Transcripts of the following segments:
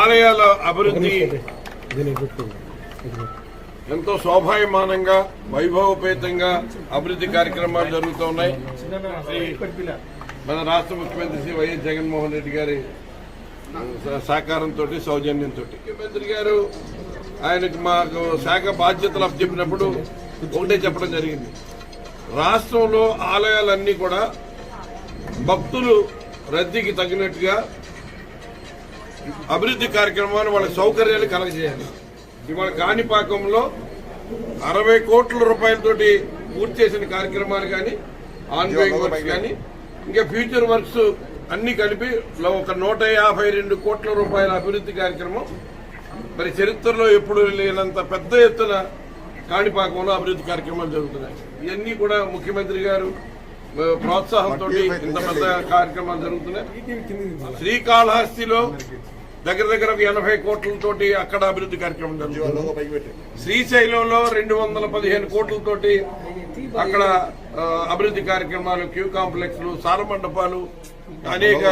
ఆలయాల అభివృద్ధి. ఎంతో శోభాయమానంగా వైభవపేతంగా అభివృద్ధి కార్యక్రమాలు జరుగుతున్నాయి మన రాష్ట్ర ముఖ్యమంత్రి శ్రీ వైఎస్ జగన్మోహన్ రెడ్డి గారి సహకారంతో సౌజన్యంతో ముఖ్యమంత్రి గారు ఆయనకు మాకు శాఖ బాధ్యతలు అప్పచెప్పినప్పుడు ఒకటే చెప్పడం జరిగింది. రాష్ట్రంలో ఆలయాలన్నీ కూడా భక్తులు రద్దీకి తగినట్టుగా అభివృద్ధి కార్యక్రమాలు వాళ్ళ సౌకర్యాలు కలగజేయాలి. ఇవాళ కాణిపాకంలో అరవై కోట్ల రూపాయలతోటి పూర్తి చేసిన కార్యక్రమాలు కానీ ఆన్గోయింగ్ వర్క్స్ కానీ ఇంకా ఫ్యూచర్ వర్క్స్ అన్ని కలిపి ఒక నూట యాభై రెండు కోట్ల రూపాయల అభివృద్ధి కార్యక్రమం. మరి చరిత్రలో ఎప్పుడు లేనంత పెద్ద ఎత్తున కాణిపాకంలో అభివృద్ధి కార్యక్రమాలు జరుగుతున్నాయి. ఇవన్నీ కూడా ముఖ్యమంత్రి గారు ప్రోత్సాహంతో ఇంత పెద్ద కార్యక్రమాలు జరుగుతున్నాయి. శ్రీకాళహస్తిలో దగ్గర దగ్గర ఒక ఎనభై కోట్లతోటి అక్కడ అభివృద్ధి కార్యక్రమం జరుగుతుంది. శ్రీశైలంలో రెండు వందల పదిహేను కోట్లతోటి అక్కడ అభివృద్ధి కార్యక్రమాలు క్యూ కాంప్లెక్స్లు సార మండపాలు అనేక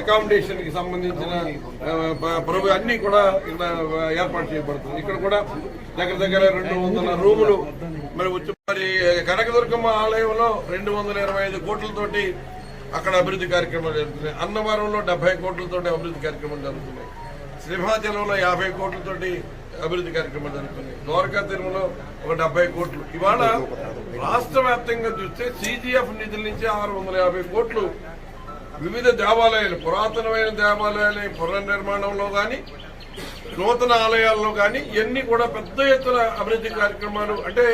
అకామిడేషన్కి సంబంధించిన ప్రభు అన్ని కూడా ఇక్కడ ఏర్పాటు చేయబడుతుంది. ఇక్కడ కూడా దగ్గర దగ్గర రెండు వందల రూములు మరి మరి కనకదుర్గమ్మ ఆలయంలో రెండు వందల ఇరవై ఐదు కోట్లతోటి అక్కడ అభివృద్ధి కార్యక్రమాలు జరుగుతున్నాయి. అన్నవరంలో డెబ్బై కోట్లతోటి అభివృద్ధి కార్యక్రమాలు జరుగుతున్నాయి. సింహాచలంలో యాభై కోట్లతోటి అభివృద్ధి కార్యక్రమాలు జరుగుతున్నాయి. ద్వారకా తిరుమలలో ఒక డెబ్బై కోట్లు. ఇవాళ రాష్ట్ర వ్యాప్తంగా చూస్తే సిజిఎఫ్ నిధుల నుంచి ఆరు వందల యాభై కోట్లు వివిధ దేవాలయాలు పురాతనమైన దేవాలయాల పునర్నిర్మాణంలో కానీ నూతన ఆలయాల్లో కానీ ఇవన్నీ కూడా పెద్ద ఎత్తున అభివృద్ధి కార్యక్రమాలు. అంటే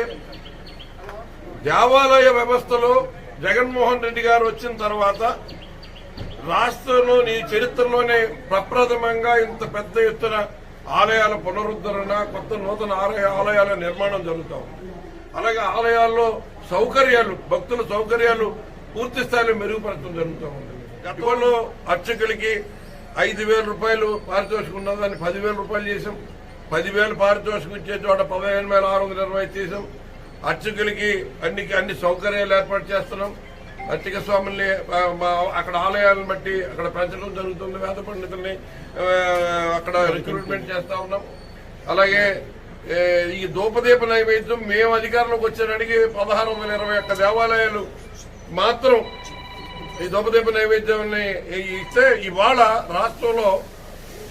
దేవాలయ వ్యవస్థలో జగన్మోహన్ రెడ్డి గారు వచ్చిన తర్వాత రాష్ట్రంలోని చరిత్రలోనే ప్రప్రథమంగా ఇంత పెద్ద ఎత్తున ఆలయాల పునరుద్ధరణ కొత్త నూతన ఆలయ ఆలయాల నిర్మాణం జరుగుతాం. అలాగే ఆలయాల్లో సౌకర్యాలు భక్తుల సౌకర్యాలు పూర్తి స్థాయిలో మెరుగుపరచడం జరుగుతూ ఉంది. గతంలో అర్చకులకి ఐదు వేల రూపాయలు పారితోషికం ఉన్నదాన్ని పదివేల రూపాయలు చేసాం పదివేలు పారితోషికం ఇచ్చే చోట పదిహేను వేల ఆరు వందల ఇరవై చేసాం అర్చకులకి అన్ని అన్ని సౌకర్యాలు ఏర్పాటు చేస్తున్నాం. అర్చక స్వాముల్ని అక్కడ ఆలయాలను బట్టి అక్కడ పెంచడం జరుగుతుంది వేద పండితుల్ని అక్కడ రిక్రూట్మెంట్ చేస్తా ఉన్నాం. అలాగే ఈ దూపదీప నైవేద్యం మేము అధికారంలోకి వచ్చానడిగి పదహారు వందల ఇరవై ఒక్క దేవాలయాలు మాత్రం ఈ దూపదీప నైవేద్యాన్ని ఇస్తే ఇవాళ రాష్ట్రంలో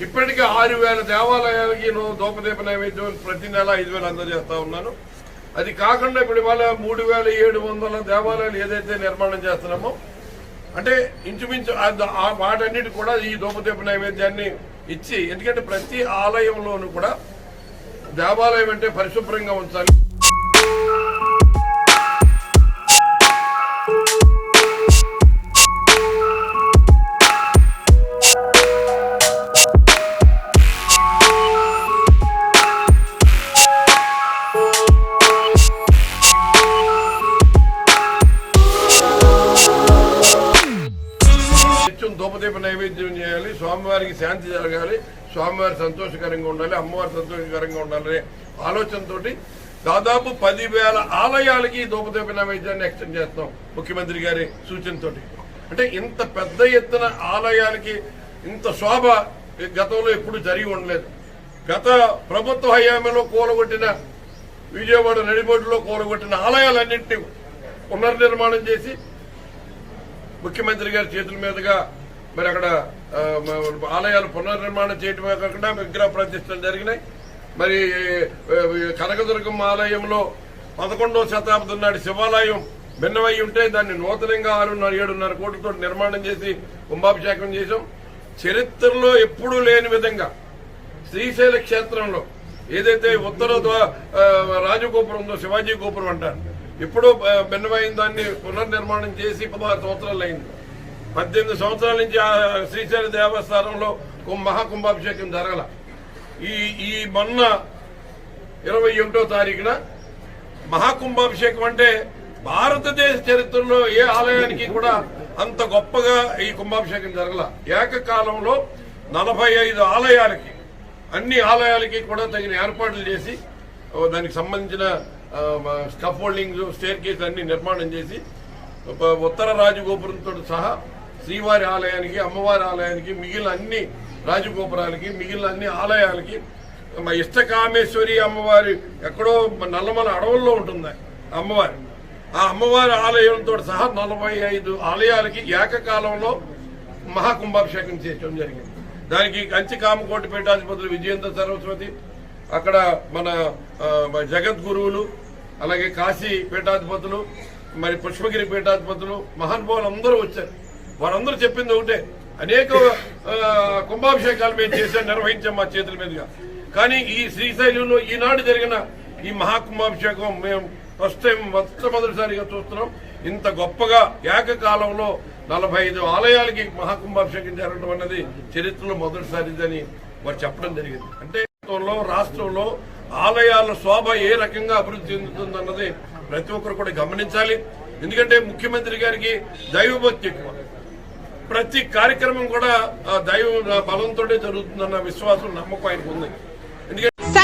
ఇప్పటికే ఆరు వేల దేవాలయాలకి నేను దూపదీప నైవేద్యం ప్రతి నెల ఐదు వేలు అందజేస్తా ఉన్నాను. అది కాకుండా ఇప్పుడు ఇవాళ మూడు వేల ఏడు వందల దేవాలయాలు ఏదైతే నిర్మాణం చేస్తున్నామో అంటే ఇంచుమించు ఆ- వాటన్నిటి కూడా ఈ దూపదీప నైవేద్యాన్ని ఇచ్చి ఎందుకంటే ప్రతి ఆలయంలోనూ కూడా దేవాలయం అంటే పరిశుభ్రంగా ఉంచాలి. నిత్యం ధూపదీప నైవేద్యం చేయాలి స్వామివారికి శాంతి జరగాలి స్వామివారి సంతోషకరంగా ఉండాలి అమ్మవారి సంతోషకరంగా ఉండాలనే ఆలోచనతోటి దాదాపు పదివేల ఆలయాలకి ఈ ధూపదీప నైవేద్యాన్ని ఎక్స్టెండ్ చేస్తాం ముఖ్యమంత్రి గారి సూచనతోటి. అంటే ఇంత పెద్ద ఎత్తున ఆలయాలకి ఇంత శోభ గతంలో ఎప్పుడు జరిగి ఉండలేదు. గత ప్రభుత్వ హయాంలో కూలగొట్టిన విజయవాడ నడిబొడ్డులో కూలగొట్టిన ఆలయాలన్నింటినీ పునర్నిర్మాణం చేసి ముఖ్యమంత్రి గారి చేతుల మీదుగా మరి అక్కడ ఆలయాలు పునర్నిర్మాణం చేయటమే కాకుండా విగ్రహ ప్రతిష్టలు జరిగినాయి. మరి కనకదుర్గం కనకదుర్గమ్మ ఆలయంలో పదకొండవ శతాబ్దం నాటి శివాలయం భిన్నమై ఉంటే దాన్ని నూతనంగా ఆరున్నర ఏడున్నర కోట్లతో నిర్మాణం చేసి కుంభాభిషేకం చేశాం. చరిత్రలో ఎప్పుడూ లేని విధంగా శ్రీశైల క్షేత్రంలో ఏదైతే ఉత్తర రాజగోపురం ఉందో శివాజీ గోపురం అంటారు. ఇప్పుడు ఆ, భిన్నమైన దాన్ని పునర్నిర్మాణం చేసి పదహారు సంవత్సరాలు అయింది. పద్దెనిమిది సంవత్సరాల నుంచి ఆ శ్రీశైల దేవస్థానంలో మహాకుంభాభిషేకం జరగల. ఈ ఈ మొన్న ఇరవై ఒకటో తారీఖున మహాకుంభాభిషేకం అంటే భారతదేశ చరిత్రలో ఏ ఆలయానికి కూడా అంత గొప్పగా ఈ కుంభాభిషేకం జరగల. ఏకకాలంలో నలభై ఐదు ఆలయాలకి అన్ని ఆలయాలకి కూడా తగిన ఏర్పాట్లు చేసి దానికి సంబంధించిన స్కఫోల్డింగ్ స్టేర్ కేస్ అన్ని నిర్మాణం చేసి ఉత్తర రాజగోపురంతో సహా శ్రీవారి ఆలయానికి అమ్మవారి ఆలయానికి మిగిలిన అన్ని రాజగోపురాలకి మిగిలిన అన్ని ఆలయాలకి మా ఇష్టకామేశ్వరి అమ్మవారి ఎక్కడో నల్లమల అడవుల్లో ఉంటుంది అమ్మవారి. ఆ అమ్మవారి ఆలయంతో సహా నలభై ఐదు ఆలయాలకి ఏకకాలంలో మహాకుంభాభిషేకం చేయడం జరిగింది. దానికి కంచి కామకోటి పీఠాధిపతులు విజయేంద్ర సరస్వతి అక్కడ మన జగద్గురువులు అలాగే కాశీ పీఠాధిపతులు మరి పుష్పగిరి పీఠాధిపతులు మహానుభావులు అందరూ వచ్చారు. వారందరూ చెప్పింది ఒకటే. అనేక కుంభాభిషేకాలు మేము చేసాం నిర్వహించాం మా చేతుల మీదుగా. కానీ ఈ శ్రీశైలంలో ఈనాడు జరిగిన ఈ మహాకుంభాభిషేకం మేము ఫస్ట్ టైం మొట్టమొదటిసారిగా చూస్తున్నాం. ఇంత గొప్పగా ఏకకాలంలో నలభై ఐదు ఆలయాలకి మహాకుంభాభిషేకం జరగడం అన్నది చరిత్రలో మొదటిసారిదని వారు చెప్పడం జరిగింది. అంటే రాష్ట్రంలో రాష్ట్రంలో ఆలయాల శోభ ఏ రకంగా అభివృద్ధి చెందుతుందన్నది ప్రతి ఒక్కరు కూడా గమనించాలి. ఎందుకంటే ముఖ్యమంత్రి గారికి దైవభక్తి ఎక్కువ ప్రతి కార్యక్రమం కూడా ఆ దైవ బలంతోనే జరుగుతుందన్న విశ్వాసం నమ్మకం ఆయనకు ఉంది